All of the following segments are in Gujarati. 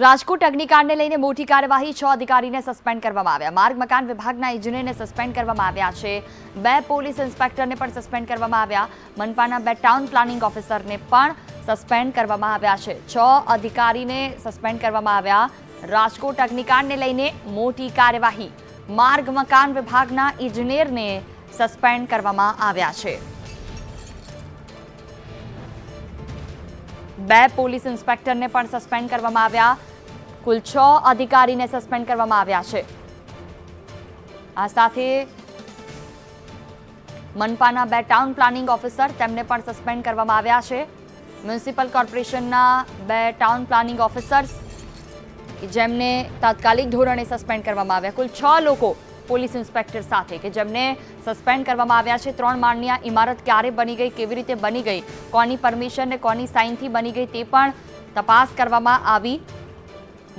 રાજકોટ અગ્નિકાંડને લઈને મોટી કાર્યવાહી, છ અધિકારીને સસ્પેન્ડ કરવામાં આવ્યા. માર્ગ, મકાન વિભાગના ઇજનેરને સસ્પેન્ડ કરવામાં આવ્યા છે. બે પોલીસ ઇન્સ્પેક્ટરને પણ સસ્પેન્ડ કરવામાં આવ્યા. મનપાના બે ટાઉન પ્લાનિંગ ઓફિસરને પણ સસ્પેન્ડ કરવામાં આવ્યા છે. છ અધિકારીને સસ્પેન્ડ કરવામાં આવ્યા. રાજકોટ અગ્નિકાંડને લઈને મોટી કાર્યવાહી. માર્ગ, મકાન વિભાગના ઇજનેરને સસ્પેન્ડ કરવામાં આવ્યા છે. બે પોલીસ ઇન્સ્પેક્ટરને પણ સસ્પેન્ડ કરવામાં આવ્યા. કુલ છ અધિકારીને સસ્પેન્ડ કરવામાં આવ્યા છે. આ સાથે મનપાના બે ટાઉન પ્લાનિંગ ઓફિસર તેમને પણ સસ્પેન્ડ કરવામાં આવ્યા છે. મ્યુનિસિપલ કોર્પોરેશનના બે ટાઉન પ્લાનિંગ ઓફિસર્સ જેમને તાત્કાલિક ધોરણે સસ્પેન્ડ કરવામાં આવ્યા. કુલ છ લોકો પોલીસ ઇન્સ્પેક્ટર સાથે કે જેમને સસ્પેન્ડ કરવામાં આવ્યા છે. ત્રણ માળની આ ઇમારત ક્યારે બની ગઈ, કેવી રીતે બની ગઈ, કોની પરમિશન ને કોની સાઇનથી બની ગઈ તે પણ તપાસ કરવામાં આવી.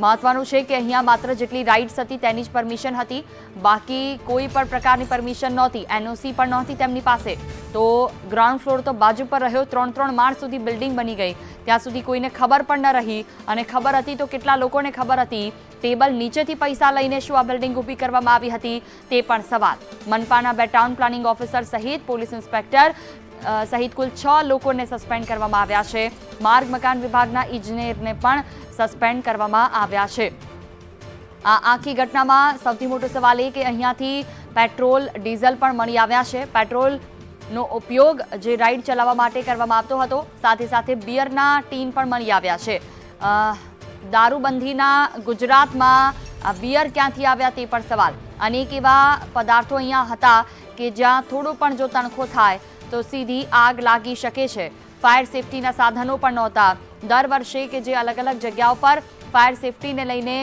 મહત્વનું છે કે અહીંયા માત્ર જેટલી રાઇટ્સ હતી તેની જ પરમિશન હતી. બાકી કોઈ પણ પ્રકારની પરમિશન નહોતી. એનઓસી પણ નહોતી તેમની પાસે. તો ગ્રાઉન્ડ ફ્લોર તો બાજુ પર રહ્યો. ત્રણ ત્રણ માળ સુધી બિલ્ડિંગ બની ગઈ. ત્યાં સુધી કોઈને ખબર પણ ન રહી. અને ખબર હતી તો કેટલા લોકોને ખબર હતી? ટેબલ નીચેથી પૈસા લઈને શું આ બિલ્ડિંગ ઊભી કરવામાં આવી હતી તે પણ સવાલ. મનપાના બે ટાઉન પ્લાનિંગ ઓફિસર સહિત પોલીસ ઇન્સ્પેક્ટર સહિત કુલ છ લોકોને સસ્પેન્ડ કરવામાં આવ્યા છે. માર્ગ મકાન વિભાગના ઇજનેરને પણ સસ્પેન્ડ કરવામાં આવ્યા છે. આ આખી ઘટનામાં સૌથી મોટો સવાલ એ કે અહીંયાથી પેટ્રોલ, ડીઝલ પણ મળી આવ્યા છે. પેટ્રોલનો ઉપયોગ જે રાઈડ ચલાવવા માટે કરવામાં આવતો હતો, સાથે સાથે બિયરના ટીન પણ મળી આવ્યા છે. દારૂબંધીના ગુજરાતમાં બિયર ક્યાંથી આવ્યા તે પણ સવાલ. અનેક એવા પદાર્થો અહીંયા હતા કે જ્યાં થોડો પણ જો તણખો થાય, તો સીધી આગ લાગી શકે છે. ફાયર સેફટીના સાધનો પણ નહોતા. દર વર્ષે કે જે અલગ અલગ જગ્યાઓ પર ફાયર સેફટીને લઈને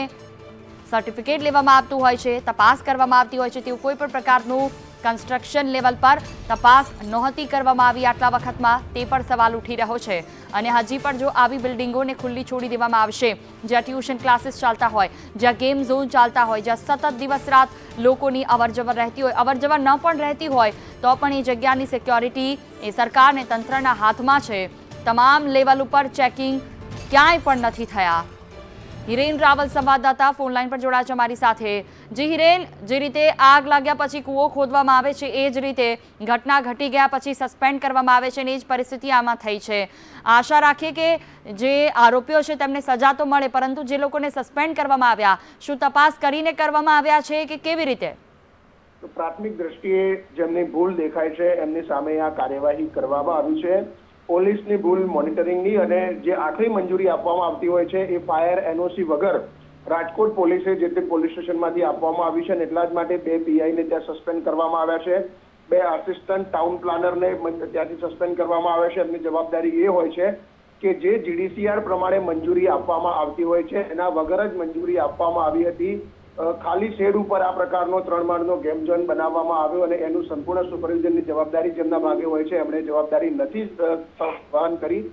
સર્ટિફિકેટ લેવામાં આવતું હોય છે, તપાસ કરવામાં આવતી હોય છે, તેવું કોઈ પણ પ્રકારનું કન્સ્ટ્રક્શન લેવલ પર તપાસ નહોતી કરવામાં આવી આટલા વખતમાં તે પણ સવાલ ઉઠી રહ્યો છે. અને હજી પણ જો આવી બિલ્ડિંગોને ખુલ્લી છોડી દેવામાં આવશે, જ્યાં ટ્યુશન ક્લાસીસ ચાલતા હોય, જ્યાં ગેમ ઝોન ચાલતા હોય, જ્યાં સતત દિવસ રાત લોકોની અવરજવર રહેતી હોય, અવરજવર ન પણ રહેતી હોય, તો પણ એ જગ્યાની સિક્યોરિટી એ સરકારને તંત્રના હાથમાં છે. તમામ લેવલ ઉપર ચેકિંગ ક્યાંય પણ નથી થયા. હિરેન રાવલ સંવાદદાતા ફોન લાઈન પર જોડાયા છે અમારી સાથે. જી હિરેન, જે રીતે આગ લાગ્યા પછી કૂવો ખોદવામાં આવે છે, એ જ રીતે ઘટના ઘટી ગયા પછી સસ્પેન્ડ કરવામાં આવે છે અને એ જ પરિસ્થિતિ આમાં થઈ છે. આશા રાખીએ કે જે આરોપીઓ છે તેમને સજા તો મળે, પરંતુ જે લોકોને સસ્પેન્ડ કરવામાં આવ્યા, શું તપાસ કરીને કરવામાં આવ્યા છે કે કેવી રીતે? પ્રાથમિક દ્રષ્ટિએ જેમની ભૂલ દેખાય છે, એમની સામે આ કાર્યવાહી કરવામાં આવી છે. પોલીસની ભૂલ મોનિટરિંગની અને જે આખરી મંજૂરી આપવામાં આવતી હોય છે એ ફાયર એનઓસી વગર રાજકોટ પોલીસે જે તે પોલીસ સ્ટેશનમાંથી આપવામાં આવી છે અને એટલા જ માટે બે પીઆઈને ત્યાં સસ્પેન્ડ કરવામાં આવ્યા છે. બે આસિસ્ટન્ટ ટાઉન પ્લાનરને ત્યાંથી સસ્પેન્ડ કરવામાં આવ્યા છે. એમની જવાબદારી એ હોય છે કે જે જીડીસીઆર પ્રમાણે મંજૂરી આપવામાં આવતી હોય છે. એના વગર જ મંજૂરી આપવામાં આવી હતી. ખાલી શેડ ઉપર આ પ્રકારનો ત્રણ માળનો ગેમ ઝોન બનાવવામાં આવ્યો અને એનું સંપૂર્ણ સુપરવિઝનની જવાબદારી જેમના ભાગે હોય છે, એમણે જવાબદારી નથી વહન કરી.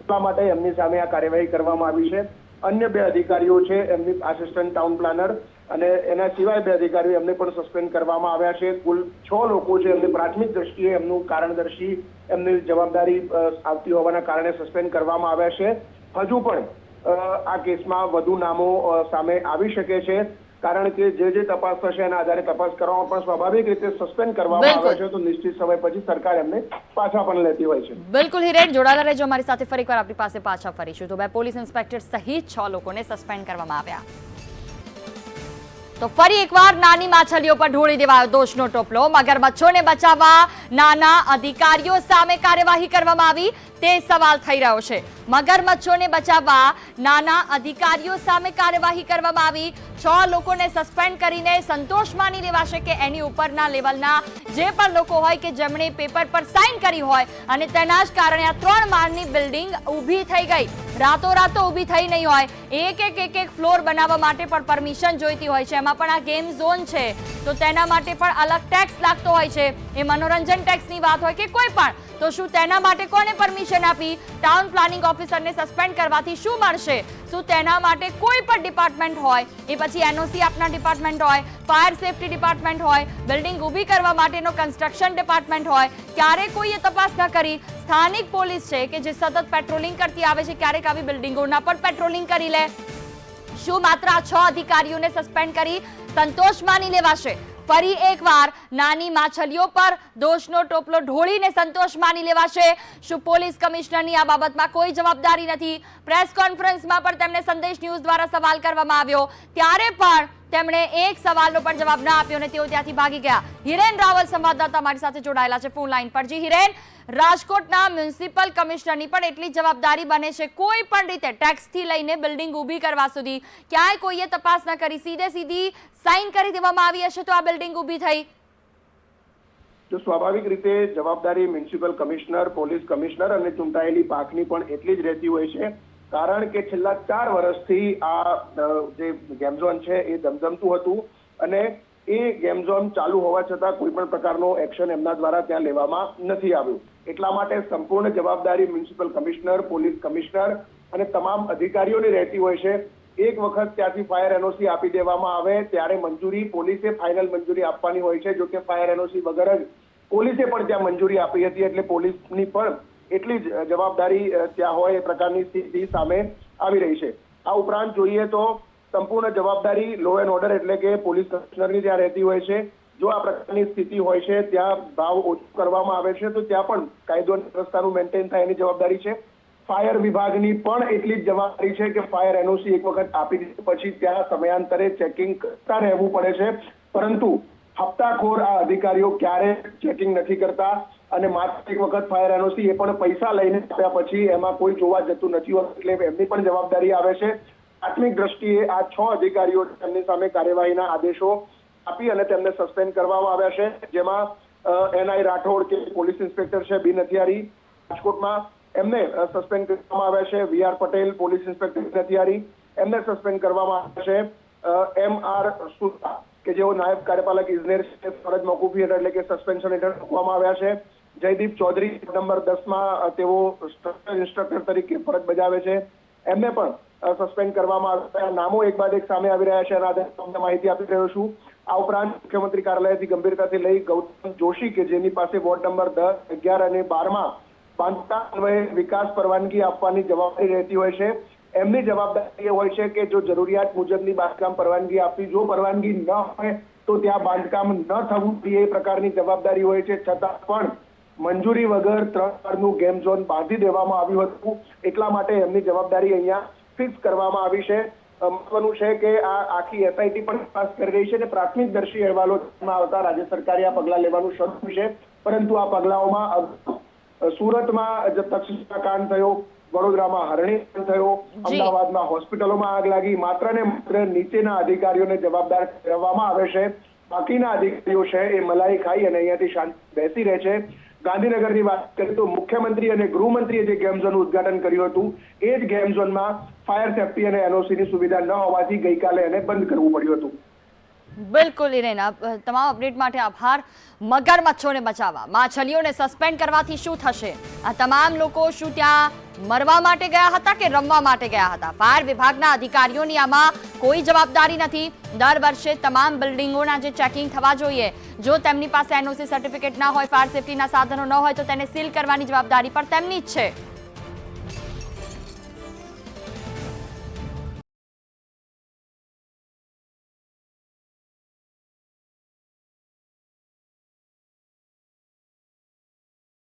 એટલા માટે એમની સામે આ કાર્યવાહી કરવામાં આવી છે. અન્ય બે અધિકારીઓ છે, એમની આસિસ્ટન્ટ ટાઉન પ્લાનર અને એના સિવાય બે અધિકારીઓ એમને પણ સસ્પેન્ડ કરવામાં આવ્યા છે. કુલ છ લોકો છે, એમને પ્રાથમિક દ્રષ્ટિએ એમનું કારણદર્શી એમની જવાબદારી આવતી હોવાના કારણે સસ્પેન્ડ કરવામાં આવ્યા છે. હજુ પણ આ કેસમાં વધુ નામો સામે આવી શકે છે. કારણ કે જે જે તપાસ થશે એના આધારે તપાસ કરવામાં પણ સ્વાભાવિક રીતે સસ્પેન્ડ કરવામાં. આવે છે તો નિશ્ચિત સમય પછી સરકાર એમને પાછા પણ લેતી હોય છે. બિલકુલ હિરેન જોડાલા રહેજો અમારી સાથે ફરી એકવાર. આપણી પાસે પાછા ફરીશું. તો બે પોલીસ ઇન્સ્પેક્ટર સહિત છ લોકોને સસ્પેન્ડ કરવામાં આવ્યા. તો ફરી એકવાર નાની માછલીઓ પર ઢોળી દેવાયો દોષનો ટોપલો. મગરમચ્છોને બચાવવા નાના અધિકારીઓ સામે કાર્યવાહી કરવામાં આવી. તે સવાલ થઈ રહ્યો છે. મગરમચ્છોને બચાવવા નાના અધિકારીઓ સામે કાર્યવાહી કરવામાં આવી. છ લોકોને સસ્પેન્ડ કરીને સંતોષ માની લેવાશે કે એની ઉપરના લેવલના જે પણ લોકો હોય કે જેમણે પેપર પર સાઇન કરી હોય અને તેના જ કારણે આ ત્રણ માળની બિલ્ડિંગ ઊભી થઈ ગઈ. રાતોરાત તો ઊભી થઈ નહીં હોય. એક એક એક એક ફ્લોર બનાવવા માટે પણ પરમિશન જોઈતી હોય છે. એમાં પણ આ ગેમ ઝોન છે. તો તેના માટે પણ અલગ ટેક્સ લાગતો હોય છે. એ મનોરંજન ટેક્સની વાત હોય કે કોઈ પણ તો શું તેના માટે કોને પરમિશન આપી? ટાઉન પ્લાનિંગ ઓફિસરને સસ્પેન્ડ કરવાથી શું મળશે? શું તેના માટે કોઈ પણ ડિપાર્ટમેન્ટ હોય? એ પછી એનઓસી આપના ડિપાર્ટમેન્ટ હોય ફાયર સેફટી ડિપાર્ટમેન્ટ હોય બિલ્ડિંગ ઊભી કરવા માટેનો કન્સ્ટ્રક્શન ડિપાર્ટમેન્ટ હોય, ક્યારે કોઈએ તપાસ ન કરી? સ્થાનિક પોલીસ છે કે જે સતત પેટ્રોલિંગ કરતી આવે છે, ક્યારેક આવી બિલ્ડિંગોના પણ પેટ્રોલિંગ કરી લે. શું માત્ર આ છ અધિકારીઓને સસ્પેન્ડ કરી સંતોષ માની લેવાશે? ફરી એકવાર નાની માછલીઓ પર દોષનો ટોપલો ઢોળીને સંતોષ માની લેવાશે. શું પોલીસ કમિશનરની આ બાબતમાં કોઈ જવાબદારી નથી? પ્રેસ કોન્ફરન્સમાં પણ તેમને સંદેશ ન્યૂઝ દ્વારા સવાલ કરવામાં આવ્યો. ત્યારે પણ તેમણે એક સવાલનો પણ જવાબ ના આપ્યો અને તેઓ ત્યાંથી ભાગી ગયા. હિરેન રાવલ સંવાદદાતા મારી સાથે જોડાયેલા છે ફોન લાઈન પર. જી હિરેન, રાજકોટના મ્યુનિસિપલ કમિશનરની પણ એટલી જવાબદારી બને છે. કોઈ પણ રીતે ટેક્સથી લઈને બિલ્ડિંગ ઊભી કરવા સુધી ક્યાંય કોઈએ તપાસ ન કરી. સીધે સીધી સાઇન કરી દેવામાં આવી હશે તો આ બિલ્ડિંગ ઊભી થઈ. તો સ્વાભાવિક રીતે જવાબદારી મ્યુનિસિપલ કમિશનર, પોલીસ કમિશનર અને ચૂંટાયેલી પાંખની પણ એટલી જ રહેતી હોય છે. કારણ કે છેલ્લા ચાર વર્ષથી આ જે ગેમ ઝોન છે એ ધમધમતું હતું અને એ ગેમ ઝોન ચાલુ હોવા છતાં કોઈ પણ પ્રકારનો એક્શન એમના દ્વારા ત્યાં લેવામાં નથી આવ્યું. એટલા માટે સંપૂર્ણ જવાબદારી મ્યુનિસિપલ કમિશનર, પોલીસ કમિશનર અને તમામ અધિકારીઓની રહેતી હોય છે. એક વખત ત્યાંથી ફાયર એનઓસી આપી દેવામાં આવે ત્યારે મંજૂરી પોલીસે ફાઇનલ મંજૂરી આપવાની હોય છે. જો કે ફાયર એનઓસી વગર જ પોલીસે પણ ત્યાં મંજૂરી આપી હતી એટલે પોલીસની પણ એટલી જ જવાબદારી ત્યાં હોય એ પ્રકારની સ્થિતિ સામે આવી રહી છે. આ ઉપરાંત જોઈએ તો સંપૂર્ણ જવાબદારી લો એન્ડ ઓર્ડર એટલે કે પોલીસ કમિશનરની ત્યાં રહેતી હોય છે. જો આ પ્રકારની સ્થિતિ હોય છે, ત્યાં ભાવ ઓછો કરવામાં આવે છે, તો ત્યાં પણ કાયદો અને વ્યવસ્થાનું મેન્ટેન થાય એની જવાબદારી છે. ફાયર વિભાગની પણ એટલી જ જવાબદારી છે કે ફાયર એનઓસી એક વખત આપી દીધી પછી ત્યાં સમયાંતરે ચેકિંગ કરતા રહેવું પડે છે. પરંતુ હપ્તાખોર આ અધિકારીઓ ક્યારે ચેકિંગ નથી કરતા. અને માત્ર એક વખત ફાયર એનઓસી એ પણ પૈસા લઈને આપ્યા પછી એમાં કોઈ જોવા જતું નથી હોતું, એટલે એમની પણ જવાબદારી આવે છે. પ્રાથમિક દ્રષ્ટિએ આ છ અધિકારીઓ તેમની સામે કાર્યવાહીના આદેશો આપી અને તેમને સસ્પેન્ડ કરવામાં આવ્યા છે. જેમાં એનઆઈ રાઠોડ કે પોલીસ ઇન્સ્પેક્ટર છે બી હથિયારી રાજકોટમાં. એમને સસ્પેન્ડ કરવામાં આવ્યા છે. V R Patel, police inspector Nathiyari એમને સસ્પેન્ડ કરવામાં આવ્યા છે. એમ આર સુતા કે જેઓ નાયબ કાર્યપાલક ઇજનેર છે, ફરજ મોકૂફી હેઠળ એટલે કે સસ્પેન્શન હેઠળ મૂકવામાં આવ્યા છે. જયદીપ ચૌધરી નંબર દસમાં તેઓ ઇન્સ્ટ્રક્ટર તરીકે ફરજ બજાવે છે. એમને પણ સસ્પેન્ડ કરવામાં આવ્યા નામો એક બાદ એક સામે આવી રહ્યા છે. આધારે તમને માહિતી આપી રહ્યો છું. આ ઉપરાંત મુખ્યમંત્રી કાર્યાલયથી ગંભીરતાથી લઈ ગૌતમ જોશી કે જેની પાસે વોર્ડ નંબર દસ, અગિયાર અને બારમાં બાંધકામ અન્વયે વિકાસ પરવાનગી આપવાની જવાબદારી રહેતી હોય છે. એમની જવાબદારી એ હોય છે કે જો જરૂરિયાત મુજબની બાંધકામ પરવાનગી આપવી, જો પરવાનગી ન હોય તો ત્યાં બાંધકામ ન થવું એ પ્રકારની જવાબદારી હોય છે. છતાં પણ મંજૂરી વગર ત્રણનું ગેમ ઝોન બાંધી દેવામાં આવ્યું હતું. એટલા માટે એમની જવાબદારી અહીંયા ફિક્સ કરવામાં આવી છે. મહત્વનું છે કે આ આખી એસઆઈટી પણ તપાસ કરી રહી છે અને પ્રાથમિક દર્શી અહેવાલો આવતા રાજ્ય સરકારે આ પગલાં લેવાનું શરૂ છે. પરંતુ આ પગલાઓમાં સુરતમાં જે તક્ષશિલા કાંડ થયો વડોદરામાં હરણી થયો અમદાવાદમાં હોસ્પિટલોમાં આગ લાગી માત્ર ને માત્ર નીચેના અધિકારીઓને જવાબદાર ઠેરવવામાં આવે છે. બાકીના અધિકારીઓ છે એ મલાઈ ખાઈ અને અહીંયાથી શાંતિ બેસી રહે છે. ગાંધીનગરની વાત કરીએ તો મુખ્યમંત્રી અને ગૃહમંત્રીએ જે ગેમ ઝોનનું ઉદઘાટન કર્યું હતું, એ જ ગેમ ઝોનમાં ફાયર સેફટી અને એનઓસીની સુવિધા ન હોવાથી ગઈકાલે એને બંધ કરવું પડ્યું હતું. બિલકુલ ઇરેન તમામ અપડેટ માટે આભાર. મગરમચ્છોને બચાવવા. માછલીઓને સસ્પેન્ડ કરવાથી શું થશે? આ તમામ લોકો શું ત્યાં મરવા માટે ગયા હતા કે રમવા માટે ગયા હતા? ફાયર વિભાગના અધિકારીઓની આમાં કોઈ જવાબદારી નથી. દર વર્ષે તમામ બિલ્ડિંગોના જે ચેકિંગ થવા જોઈએ. જો તેમની પાસે એનઓસી સર્ટિફિકેટ ના હોય, ફાયર સેફટીના સાધનો ન હોય, તો તેને સીલ કરવાની જવાબદારી પણ તેમની જ છે.